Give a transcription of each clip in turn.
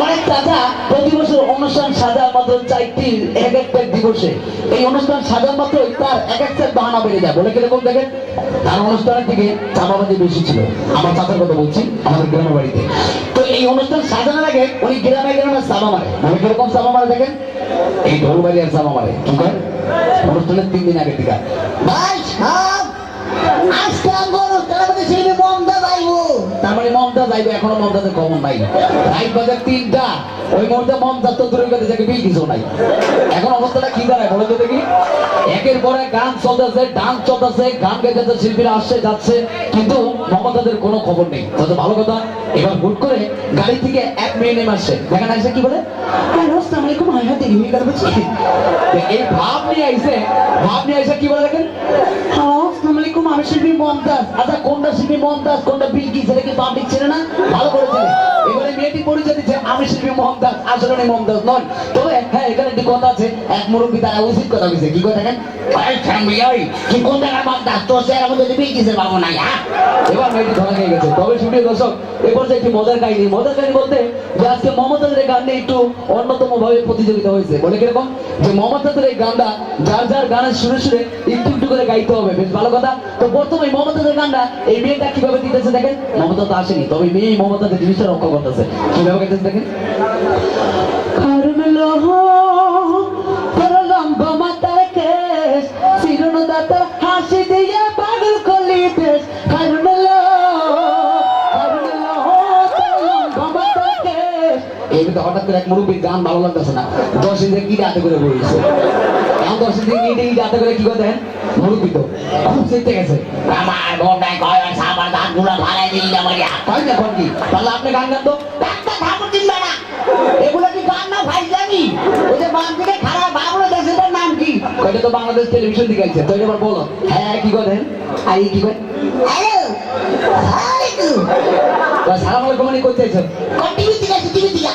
মানে চাচা প্রতি বছর অনুষ্ঠান সাজার মাত্র চারটি এক একটা দিবসে। এই অনুষ্ঠান সাজার মাত্র তার এক একটা বাহানা বেড়ে যায়। বলে কীরকম দেখেন? তার অনুষ্ঠানের দিকে চাপাবাজি বেশি ছিল। আমার চাচার কথা বলছি, আমাদের গ্রামের বাড়িতে। তো এই অনুষ্ঠান সাজানোর আগে উনি গ্রামে গ্রামে চাপা মারে। মানে কীরকম চাপা মারে দেখেন? এই ঢোলবাড়ি আর চাপা মারে। কি করে? অনুষ্ঠানের তিন দিন আগে টিকা ভাই আজকে মানে এখনও নাই। বাজার তিনটা। ওই মুহূর্তে তো দূরের কাছে যাকে নাই। এখন অবস্থাটা কি দাঁড়ায় বলো তো দেখি। একের গান চলতেছে, ডান্স চলতেছে, গান গাইতেছে, শিল্পীরা আসছে, যাচ্ছে। কিন্তু মমতাদের কোনো খবর নেই। তত ভালো কথা। এবার হুট করে গাড়ি থেকে এক মেয়ে নেমে আসছে। দেখেন আসছে কি বলে? এই ভাব নিয়ে আইছে, ভাব নিয়ে আইসে কি বলে দেখেন? আলাইকুম আমি শিল্পী মমতাজ। আচ্ছা কোনটা শিল্পী মন্তাজ কোনটা বিলকি সেটা কি পাবলিক ছিল না? ভালো করে এবারে মেয়েটি আমি শিল্পী নন তবে হ্যাঁ এখানে একটি কথা আছে, এক মুরব্বী তারা উচিত কথা বলছে কি কথা তুই কোন তোর সে আমাদের দিবি, কিসের পাবো না হ্যাঁ? এবার মেয়েটি ধরা গেছে। তবে দর্শক এবার যে একটি মজার কাহিনী। মজার কাহিনী বলতে, যে আজকে একটু অন্যতম ভাবে প্রতিযোগিতা হয়েছে। বলে কীরকম? যে মমতাজের এই গানটা যার যার গানের সুরে সুরে একটু একটু করে গাইতে হবে। বেশ ভালো কথা। তো প্রথমে এই মমতাজের গানটা এই মেয়েটা কীভাবে দিতেছে দেখেন? মমতা তো আসেনি। তবে মেয়ে এই মমতাজের জিনিসটা রক্ষা করতেছে কীভাবে গাইতেছে দেখেন এই কিন্তু হঠাৎ করে এক মুরব্বীর গান ভালো লাগতেছে না। দশ দিন কি রাতে করে বলেছে? এখন দশ দিন কি রাতে করে কি করে দেন মুরব্বী তো খুব চিনতে গেছে। আমার কয় গানগুলো ভাড়াই দিই না বলিয়া। তাই না এখন কি তাহলে আপনি গান গান তো? ডাক্তার ঠাকুর চিনবে না। এগুলো কি গান না ভাই জানি? ওই যে বাম দিকে খারাপ বাবুলো দেশের নাম কি? কয়টা তো বাংলাদেশ টেলিভিশন দেখাইছে তো এবার বলো। হ্যাঁ কি করে দেন আর কি করে হ্যালো আলাইকুম সালাম মানে করতে চাইছো কোন টিভি থেকে টিভি থেকে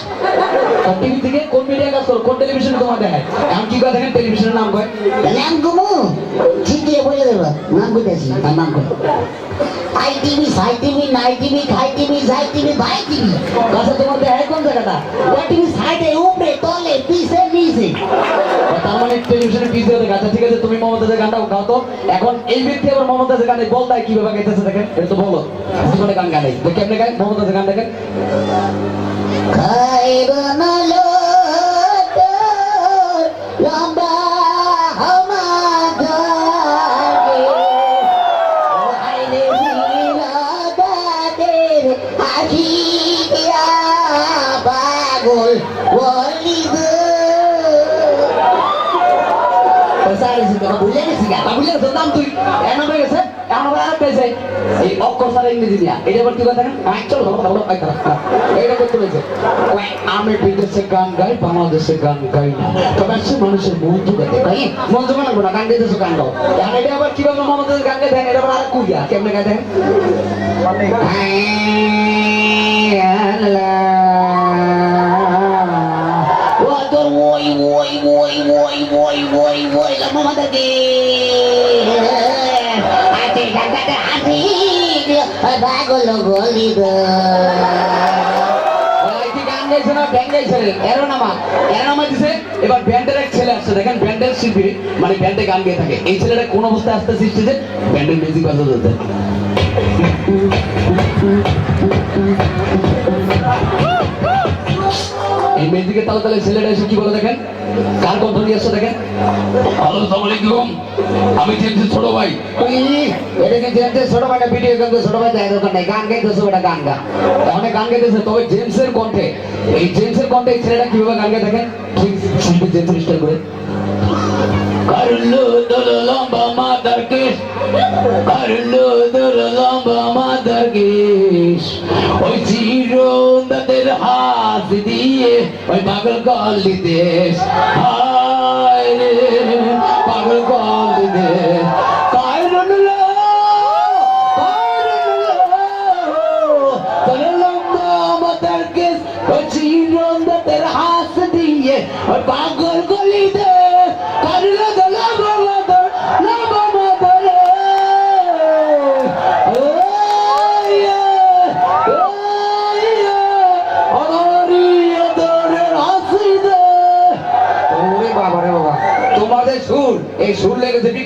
টিভি থেকে কোন মিডিয়া কাজ করো? কোন টেলিভিশনে তোমার দেখায়? এখন কি করে দেখেন? টেলিভিশনের নাম কয়? নাম গুমু? ঠিক দিয়ে বলে দেবো। নাম বুঝেছি তার নাম কয়। আই টিভি সাই টিভি নাই টিভি খাই টিভি যাই টিভি ভাই টিভি। আচ্ছা তোমার দেখায় কোন জায়গাটা? ওই টিভি সাইডে উপরে তলে পিছে নিচে। তার মানে টেলিভিশনে টিভি দেখে আচ্ছা ঠিক আছে তুমি মমতাজের গানটা গাও তো। এখন এই ব্যক্তি আবার মমতাজের গানে বল দেয় কীভাবে গাইতেছে দেখেন? এটা তো বলো। জীবনে গান গানে তো কেমনে গায় মমতাজের গান দেখেন খাইরনলো তোর লম্বা হমাদারে ওহাইরে মিলাদাদের হাসি দিয়া পাগল বলি গো পয়সা তুই আর পেয়েছে এই অক্ষর সারা ইংরেজি দিয়া। এটা আবার কি কথা দেখেন আই চলো ভালো খারাপ এইটা করতে হয়েছে আমি বিদেশে গান গাই বাংলাদেশে গান গাই না। তবে সে মানুষের মন জোগাতে গাই মন জোগা না গান গাইতেছো গান গাও। এখন এটা আবার কীভাবে মমতাজের গান গাই দেন এটা আবার আর কুইয়া কেমনে গাই দেন গাইছে ছেড়ে এরো নামা এরো নামা দিছে, এবার ব্যান্ডের এক ছেলে আসছে। দেখেন ব্যান্ডের শিল্পী মানে ব্যান্ডে গান গিয়ে থাকে। এই ছেলেটা কোন অবস্থায় আসতে শিখতেছে ব্যান্ডের মিউজিক বাজাতে এই মিউজিকের তালে তালে ছেলেটা এসে কি বলে দেখেন? কার কণ্ঠ নিয়ে আসছে দেখেন? আলাইকুম। আমি জেমসের ছোট ভাই। ওই এটাকে জেনতে ছোট ভাইটা ভিডিও কিন্তু ছোট ভাই? দেয় দোকান নাই। গান গাইতেছে ওটা গান গা। অনেক গান গাইতেছে তবে জেমসের কণ্ঠে এই জেমসের কণ্ঠে এই ছেলেটা কীভাবে গান গায়ে দেখেন? ঠিক শিল্পী জেমসের স্টাইল করে। Carlo dolo lomba mother kiss Carlo dolo lomba mother kiss ওই চিরন্দাদের হাত দিয়ে ওই পাগল কল দেশ হায় রে পাগল কল দেশ পাগল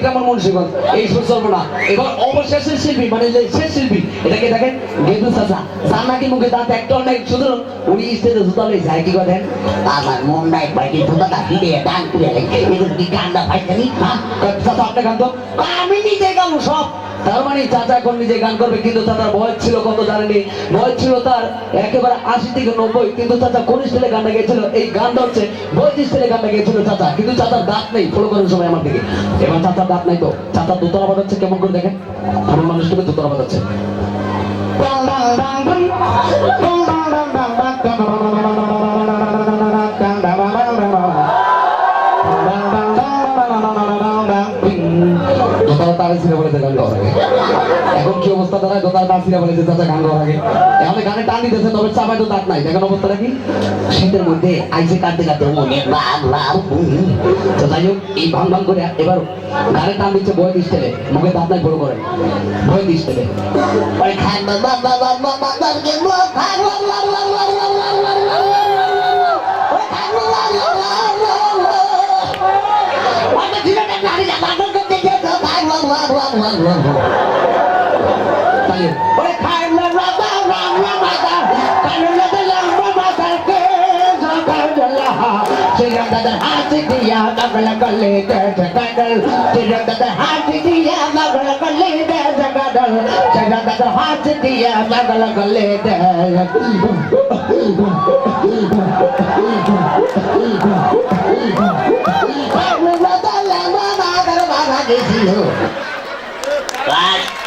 সুর লেগেছে মুন্সিগঞ্জ এই সুর এবার অবশেষের শিল্পী মানে যে শেষ শিল্পী, এটাকে দেখেন গেদু চাচা। যার নাকি মুখে দাঁত, একটা অনেক শুধু উনি স্টেজে জুতালে যায়, কি করেন? আমার মন নাই বাড়ি দুটা হিরে গান করে এগুলো কি ভাই ভাইজানি হ্যাঁ? চাচা, আপনি গান আমি নিজে গাবো সব। তার মানে চাচা এখন নিজে গান করবে, কিন্তু চাচার বয়স ছিল কত জানেনি বয়স ছিল তার একেবারে আশি থেকে নব্বই, কিন্তু চাচা কোন স্টাইলে গানটা গেছিল এই গানটা হচ্ছে বয়স স্টাইলে গানটা গেছিল চাচা, কিন্তু চাচার দাঁত নেই ফলো করার সময় আমার দিকে। এবার চাচার দাঁত নাই তো। চাচার দোতলা বাজাচ্ছে, কেমন করে দেখেন? আমার মানুষটাকে দোতলা বাজাচ্ছে। এখন কি অবস্থা দাঁড়ায় দোতলা তার ছিঁড়ে বলেছে চাচা গান গাওয়ার আগে এখন গানে টান দিতেছে তবে চাপায় তো দাঁত নাই দেখেন অবস্থাটা কি শীতের মধ্যে আইসে কাটতে কাটতে মনে বাপ বাপ তো যাই হোক এই ভাং ভাং করে এবার গানে টান দিচ্ছে বয় স্টাইলে মুখে দাঁত নাই বড় করে বয় স্টাইলে ওই খান বাবা বাবা বাবা বাবা चिरंदर हाथ दिया मगल को ले जगदल। चिरंदर हाथ दिया मगल को ले जगदल। चिरंदर हाथ दिया मगल को ले Bye.